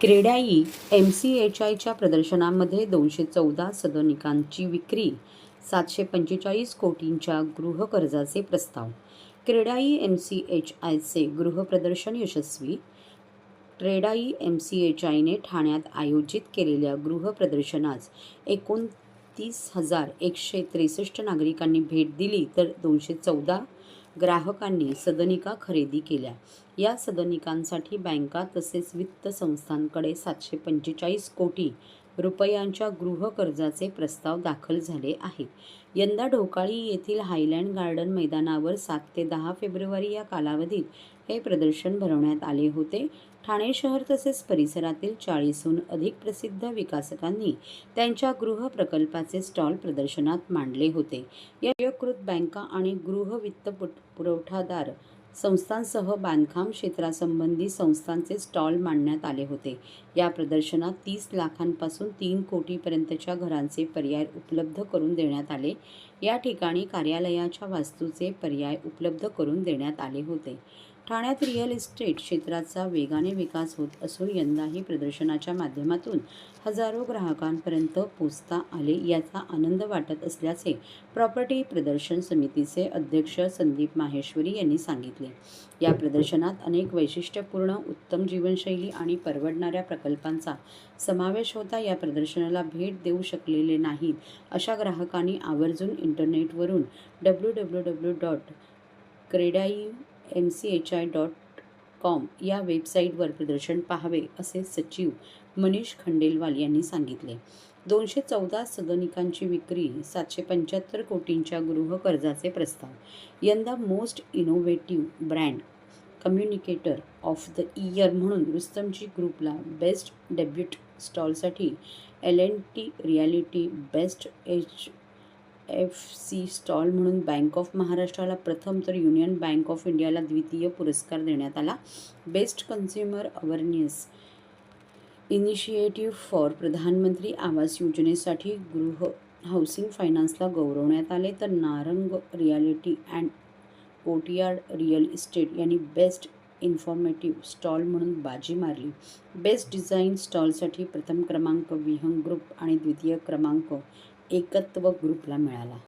CREDAI M C H आयच्या प्रदर्शनामध्ये दोनशे चौदा सदनिकांची विक्री सातशे पंचेचाळीस कोटींच्या गृहकर्जाचे प्रस्ताव. क्रेडाई एम सी एच आयचे गृहप्रदर्शन यशस्वी. क्रेडाई एम सी एच आयने ठाण्यात आयोजित केलेल्या गृहप्रदर्शनास एकोणतीस हजार एकशे त्रेसष्ट नागरिकांनी भेट दिली तर दोनशे चौदा ग्राहकांनी सदनिका खरेदी केल्या. या सदनिकांसाठी बँका तसेच वित्त संस्थांकडे सातशे पंचेचाळीस कोटी रुपयांच्या गृहकर्जाचे प्रस्ताव दाखल झाले आहेत. यंदा ढोकाळी येथील हायलँड गार्डन मैदानावर सात ते दहा फेब्रुवारी या कालावधीत हे प्रदर्शन भरवण्यात आले होते. ठाणे शहर तसेच परिसरातील चाळीसहून अधिक प्रसिद्ध विकासकांनी त्यांच्या गृह प्रकल्पाचे स्टॉल प्रदर्शनात मांडले होते. या बँका आणि गृह वित्त पुरवठादार संस्थांसह बांधकाम क्षेत्रासंबंधी संस्थांचे स्टॉल मांडण्यात आले होते. या प्रदर्शनात तीस लाखांपासून तीन कोटीपर्यंतच्या घरांचे पर्याय उपलब्ध करून देण्यात आले. या ठिकाणी कार्यालयाच्या वास्तूचे पर्याय उपलब्ध करून देण्यात आले होते. ठाण्यात रिअल इस्टेट क्षेत्राचा वेगाने विकास होत असून यंदाही प्रदर्शनाच्या माध्यमातून हजारो ग्राहकांपर्यंत पोचता आले याचा आनंद वाटत असल्याचे प्रॉपर्टी प्रदर्शन समितीचे अध्यक्ष संदीप माहेश्वरी यांनी सांगितले. या प्रदर्शनात अनेक वैशिष्ट्यपूर्ण उत्तम जीवनशैली आणि परवडणाऱ्या प्रकल्पांचा समावेश होता. या प्रदर्शनाला भेट देऊ शकलेले नाहीत अशा ग्राहकांनी आवर्जून इंटरनेटवरून W W W dot CREDAI M C H I dot com या वेबसाईटवर प्रदर्शन पाहावे असे सचिव मनीष खंडेलवाल यांनी सांगितले. दोनशे चौदा सदनिकांची विक्री सातशे पंच्याहत्तर कोटींच्या गृहकर्जाचे प्रस्ताव. यंदा most innovative brand communicator of the year म्हणून रुस्तमजी ग्रुपला best debut स्टॉलसाठी L N T reality best H F C stall म्हणून बँक ऑफ महाराष्ट्राला प्रथम तर युनियन बँक ऑफ इंडियाला द्वितीय पुरस्कार देण्यात आला. Best consumer awareness initiative for प्रधानमंत्री आवास योजनेसाठी गृह हाऊसिंग फायनान्सला गौरवण्यात आले. तर Narang reality and courtyard real estate यांनी बेस्ट इन्फॉर्मेटिव्ह स्टॉल म्हणून बाजी मारली. बेस्ट डिझाईन स्टॉलसाठी प्रथम क्रमांक विहंग ग्रुप आणि द्वितीय क्रमांक एकत्व ग्रुपला मिळाला.